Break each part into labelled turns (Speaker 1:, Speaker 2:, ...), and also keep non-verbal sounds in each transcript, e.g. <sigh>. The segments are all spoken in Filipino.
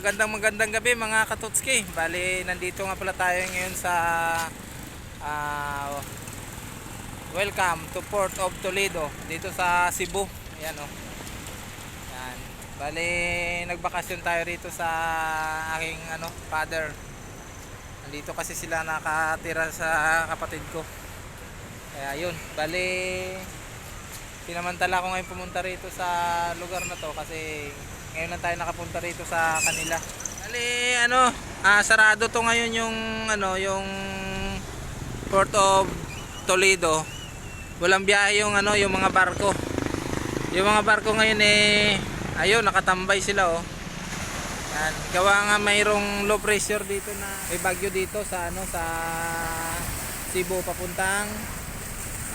Speaker 1: magandang magandang gabi mga katotski. Bali, nandito nga pala tayo ngayon sa ah, Welcome to Port of Toledo dito sa Cebu. Ayan oh. Yan. Bali, nagbakasyon tayo rito sa aking ano, father. Nandito kasi sila nakatira sa kapatid ko. Kaya yun, bali pinamantala ko ngayon pumunta rito sa lugar na to kasi ngayon lang tayo nakapunta rito sa kanila. Bali, ano, ah, sarado to ngayon yung ano, yung Port of Toledo. Walang biyahe yung ano, yung mga barko. Yung mga barko ngayon eh ayun, nakatambay sila oh. Yan, gawa nga mayroong low pressure dito na may bagyo dito sa ano sa Cebu papuntang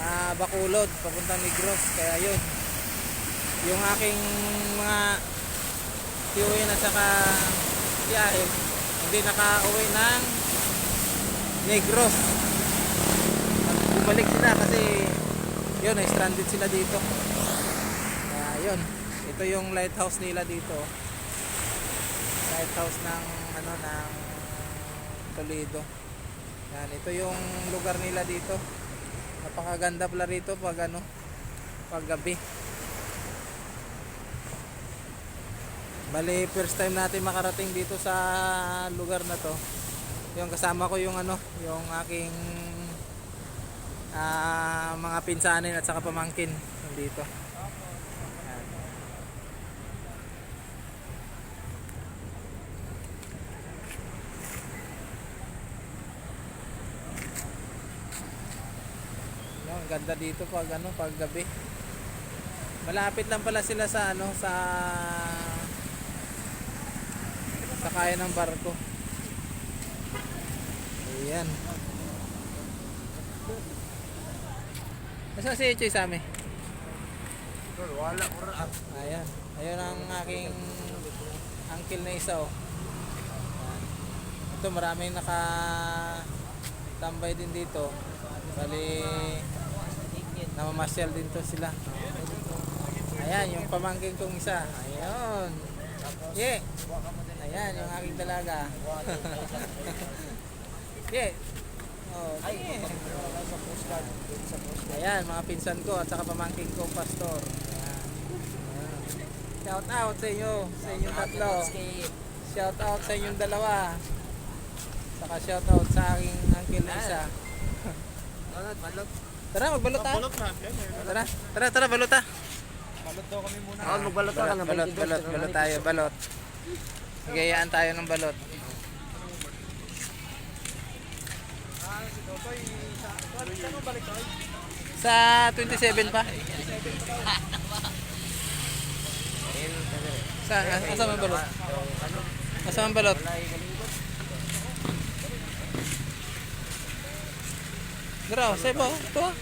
Speaker 1: ah, Bacolod, papuntang Negros. Kaya yun. Yung aking mga tiyuhin at saka biyahe, hindi naka-uwi ng Negros. Bumalik sila kasi yun, ay stranded sila dito. Kaya yun, ito yung lighthouse nila dito. Lighthouse ng ano ng Toledo. Yan, ito yung lugar nila dito. Napakaganda pala rito pag ano, pag gabi. Bali, first time natin makarating dito sa lugar na to. Yung kasama ko yung ano, yung aking ah, mga pinsanin at saka pamangkin dito. Yan. Ganda dito pag ano, pag gabi. Malapit lang pala sila sa ano, sa sa kaya ng barko. Ayan. Nasaan si Echoy sa amin?
Speaker 2: Wala rin.
Speaker 1: Ayan. Ayan ang aking uncle na isa oh. Ito maraming naka tambay din dito. Bali namamasyal din to sila. Ayan, yung pamangkin kong isa. Ayun. Yeah. Ayan, yung aking dalaga. <laughs> yeah. Oh.
Speaker 2: Sa. Sa Guard.
Speaker 1: Ayan, mga pinsan ko at saka pamangkin ko, pastor. Ayan. Shout out sa inyo, sa inyong tatlo. Shout out sa inyong dalawa. Saka shout out sa aking uncle isa.
Speaker 2: Balot, balot.
Speaker 1: Tara, magbalot
Speaker 2: na.
Speaker 1: Tara, tara, tara, balot ta.
Speaker 2: Balot daw kami muna.
Speaker 1: Ah,
Speaker 2: magbalot ka
Speaker 1: balot, balot, balot, balot tayo, balot. Gayaan tayo ng balot.
Speaker 2: Ah. Sa, saan mo balik Toy?
Speaker 1: Sa 27 pa. <laughs> Sa, asa man balot? Asa man balot? Graw, sa iba, ito ah.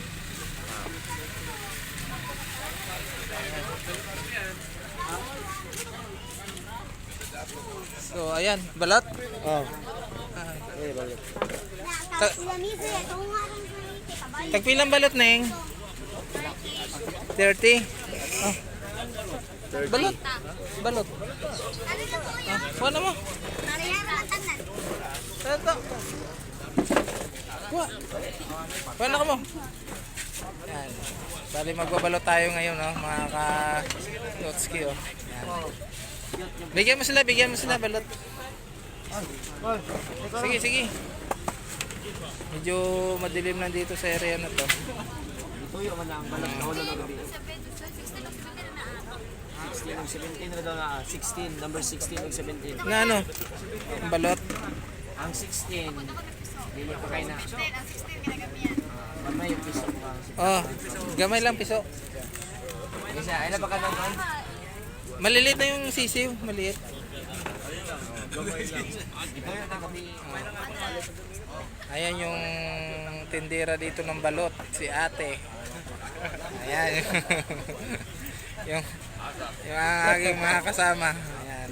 Speaker 1: So, ayan, balot.
Speaker 2: Oh.
Speaker 1: Ah,
Speaker 2: Eh, balot.
Speaker 1: Ta- Tagpilang balot neng? 30. Oh. Balot. Balot. Ah, kuha na mo. Ito. Kuha. Na ka mo. Yan. Bali magbabalot tayo ngayon, no? mga ka-Lotski. Oh. Yan. Bigyan mo sila, bigyan mo sila balot. Sige, sige. Medyo madilim lang dito sa area na to.
Speaker 2: Ito yung man ang balot na wala na gabi. 16 ng 17 na daw na. ah. 16, number 16 ng 17.
Speaker 1: Na ano? Ang balot.
Speaker 2: Ang 16, dili pa kayo na. Mamay yung piso mo.
Speaker 1: Oh, gamay lang piso.
Speaker 2: Isa, ay na ba ka na man?
Speaker 1: Maliliit na yung sisiw, maliit. Ayan yung tindera dito ng balot, si ate. Ayan. <laughs> yung yung aking mga kasama. Ayan.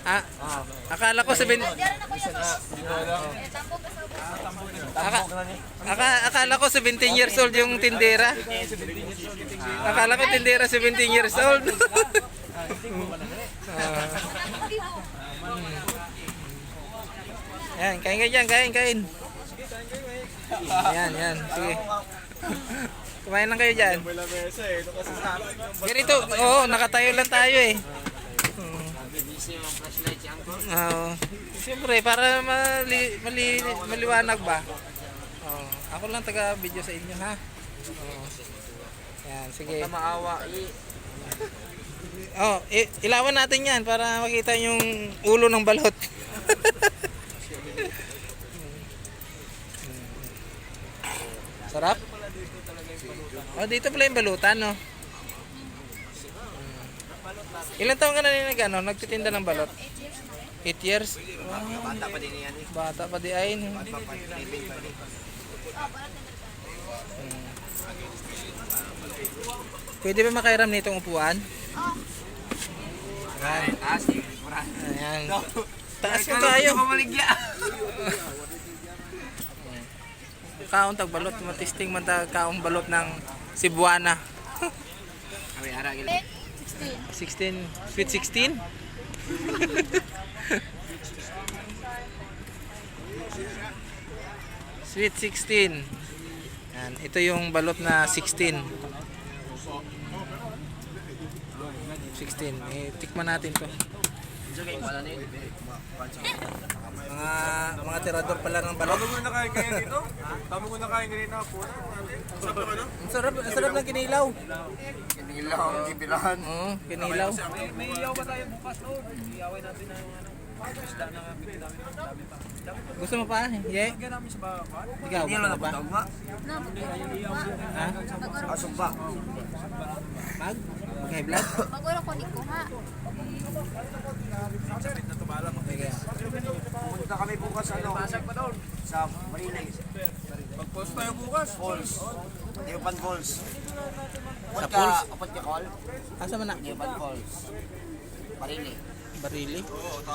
Speaker 1: Ah, akala ko 7 Aka, aka, akala ko 17 years old yung tindera. Akala ko tindera 17 years old. <laughs> Ah. Yan, kain kayo dyan, kain, kain. Yan, yan, sige. Kumain lang kayo dyan.
Speaker 3: Eh.
Speaker 1: Ganito, oo, nakatayo lang tayo eh. Hmm. Oo. Siyempre, para mali, mali, maliwanag ba? Oo. Ako lang taga-video sa inyo, ha? Oo. Yan, sige.
Speaker 2: maawa. I,
Speaker 1: Oh, i- ilawan natin yan para makita yung ulo ng balot. <laughs> Sarap? Oh, dito pala yung balutan, no? Ilan taon ka na rin nag, ano, nagtitinda ng balot? 8 years?
Speaker 3: Bata pa din yan eh.
Speaker 1: Bata pa di ay. no? Pwede ba makairam nitong upuan? Ayan.
Speaker 2: Mura.
Speaker 1: Ayan. Taas mo tayo.
Speaker 2: Pamaligya.
Speaker 1: Kaon tag balot, matisting man tag kaong balot ng Cebuana.
Speaker 2: Kami ara gila.
Speaker 1: 16, sweet 16? sweet 16. Yan, ito yung balot na 16. 16. Eh, tikman natin to.
Speaker 2: Na.
Speaker 1: Mga mga tirador pala ng balot.
Speaker 3: Tama mo na kain kayo dito? Tama mo na kain kayo dito. Puna. Sarap naman no?
Speaker 1: Ang sarap, ang sarap ng kinilaw.
Speaker 3: Kinilaw, kibilahan.
Speaker 1: Oo, kinilaw.
Speaker 3: May iyaw pa tayo bukas doon. Iyaway natin ng ano. Na.
Speaker 1: Gusto mo pa?
Speaker 3: Baba.
Speaker 1: Ikaw, gusto mo pa? Ha?
Speaker 3: Asok ba?
Speaker 1: Mag? May vlog?
Speaker 4: Maguro ko ni Kuha.
Speaker 3: Pumunta kami bukas ano. Sa Marilay. Pag-post tayo bukas. Falls. Diupan Falls.
Speaker 1: Sa Falls?
Speaker 3: Apat ka call?
Speaker 1: Asa man na?
Speaker 3: Diupan Falls. Marilay.
Speaker 1: Barili?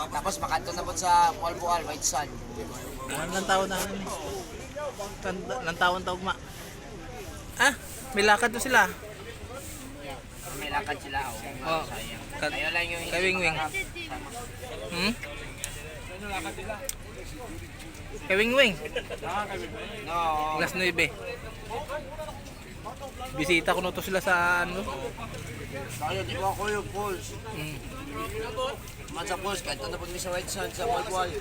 Speaker 3: Tapos makanto na po sa Palbual, White Sun.
Speaker 1: Ano lang tawon na ano? Lang tawon tawag ma. Ah, may lakad to sila.
Speaker 2: May lakad sila. Oh.
Speaker 1: Oh.
Speaker 2: Sayang.
Speaker 1: Ka-
Speaker 2: Ayaw lang yung
Speaker 1: Kawing-wing. Hmm? Kawing-wing.
Speaker 2: No.
Speaker 1: Alas 9. Bisita ko na to sila sa ano.
Speaker 3: Tayo, di ba ako yung Falls?
Speaker 1: Mm.
Speaker 3: Man sa kanto na po kami sa White Sun, sa.
Speaker 1: Mag-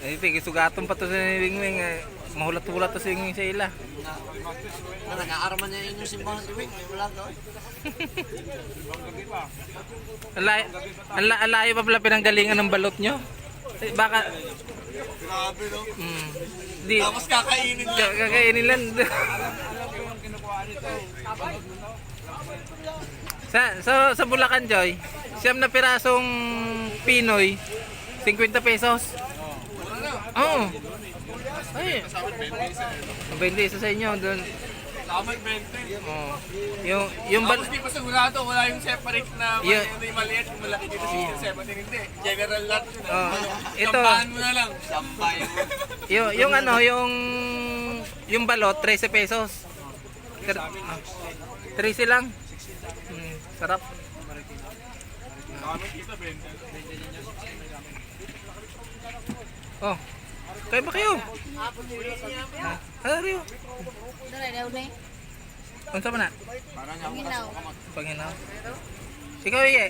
Speaker 1: Eh, tigil sugatong pa to sa Wing-wing. Eh. Mahulat-hulat to sa Wing-wing sa ila.
Speaker 3: Na, na nag-aaraman na yun yung simbahan ni Wing. May wala ka.
Speaker 1: Ang layo, ang la- ang layo pa pala pinanggalingan ng balot nyo. Eh, baka...
Speaker 3: Grabe no?
Speaker 1: Mm, di,
Speaker 3: Tapos kakainin
Speaker 1: Ka- Kakainin lang. sa, sa, sa Bulacan, Joy, siyam na pirasong Pinoy, 50 pesos. Oo. Ay. 20 isa sa inyo doon.
Speaker 3: Tama 20.
Speaker 1: Oo. Yung yung bal
Speaker 3: Tapos di pa sigurado, wala yung separate na
Speaker 1: Yeah.
Speaker 3: yeah. yung maliit, yung malaki dito sa separate. Hindi, general lot yun.
Speaker 1: Oo. Ito.
Speaker 3: Sampahan mo na lang. Sampay mo. <laughs>
Speaker 1: yung, yung ano, yung yung balot 13 pesos. Ter, ah, 13 lang. Mm, sarap. Oh. Kayo ba kayo?
Speaker 4: Dara daw ni.
Speaker 1: Unsa man na?
Speaker 4: Ginaw.
Speaker 1: Panginaw. Ikaw iye.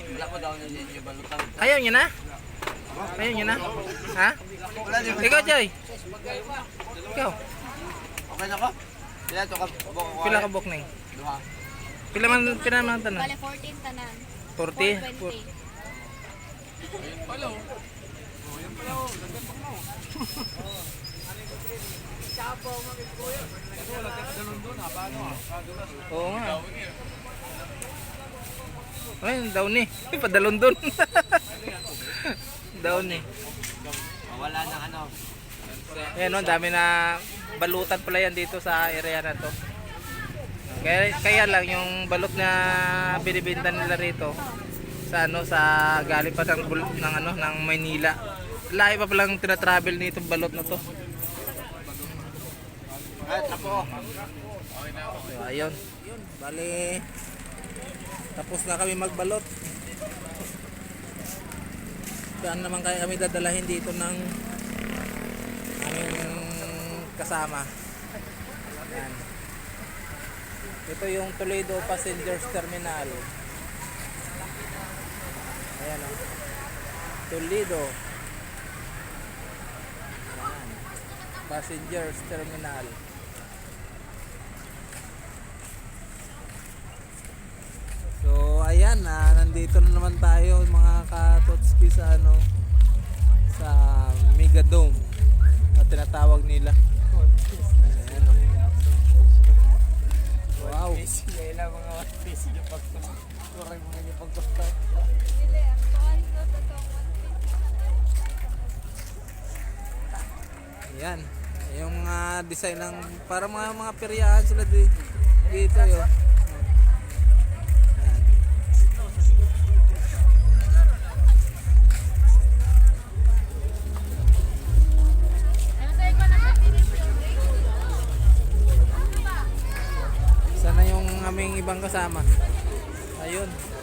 Speaker 1: Ayaw niyo na? Ayaw niyo na? Ha? Ikaw, Joy. Ikaw.
Speaker 3: Okay na ko? Pila to ka buko ko?
Speaker 1: Pila ka bok?
Speaker 3: Duha.
Speaker 1: Pila man pila man tanan?
Speaker 4: Bale 14 tanan.
Speaker 1: 40.
Speaker 4: 420.
Speaker 1: Oo nga. Ay, down eh. Padalon doon. <laughs> down eh.
Speaker 2: Wala nang ano.
Speaker 1: Ayan, no, dami na balutan pala yan dito sa area na to. Kaya, kaya lang yung balot na binibenta nila rito sa ano sa galing pa ng, ng ano ng Maynila. Lahi pa palang tinatravel nito balot na to.
Speaker 3: Ay, trapo.
Speaker 1: So, ayun. Bali Tapos na kami magbalot. Saan naman kaya kami dadalahin dito ng aming kasama. Yan. Ito yung Toledo Passengers Terminal. Ayan o. Toledo. Ayan. Passengers Terminal. So ayan na nandito na naman tayo mga katotski sa ano sa Megadome na tinatawag nila. Ayan, oh. Wow.
Speaker 2: Kailan mga busy yung pagkukuray mo yung pagkukuray.
Speaker 1: Ayan. Yung mga design ng para mga mga peryahan sila di, dito yo. Sana yung aming ibang kasama. Ayun.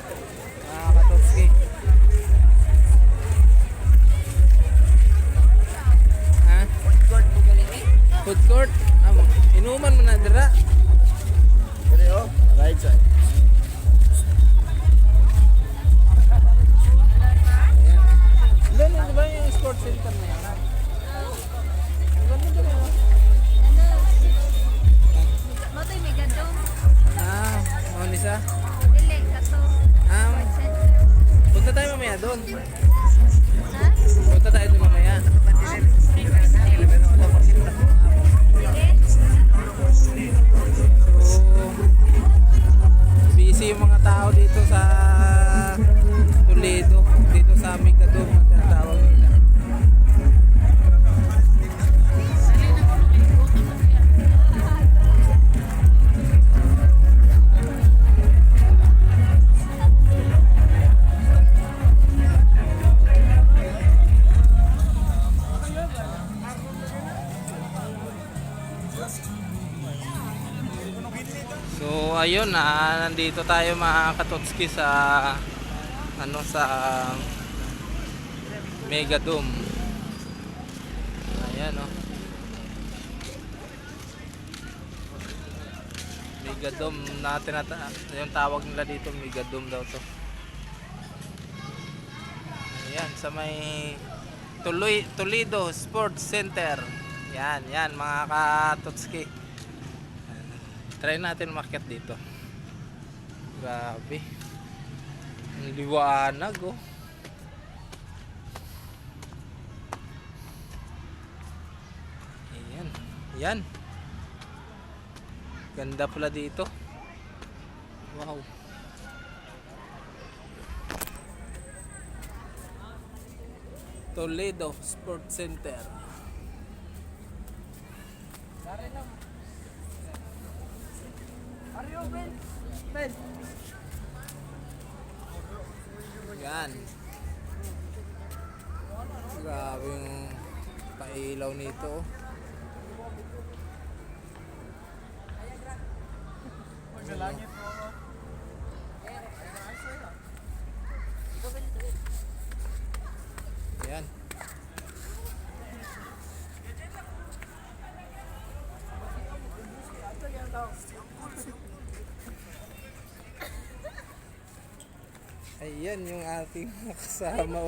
Speaker 1: Food court? Amo. Inuman mo na dira.
Speaker 3: Pero oh, right side.
Speaker 1: So ayun na nandito tayo mga katotski sa ano sa Megadome. Ayan oh. Megadome na tinata yung tawag nila dito Megadome daw to. Ayan sa may Tuloy, Toledo Sports Center. Yan, yan mga katotski. Try natin umakyat dito. Grabe. Ang liwanag oh. Ayan. Yan. Ganda pala dito. Wow. Toledo Sports Center. Yan. Grabe yung pailaw nito. oh. Yan. Ayan yung ating kasama.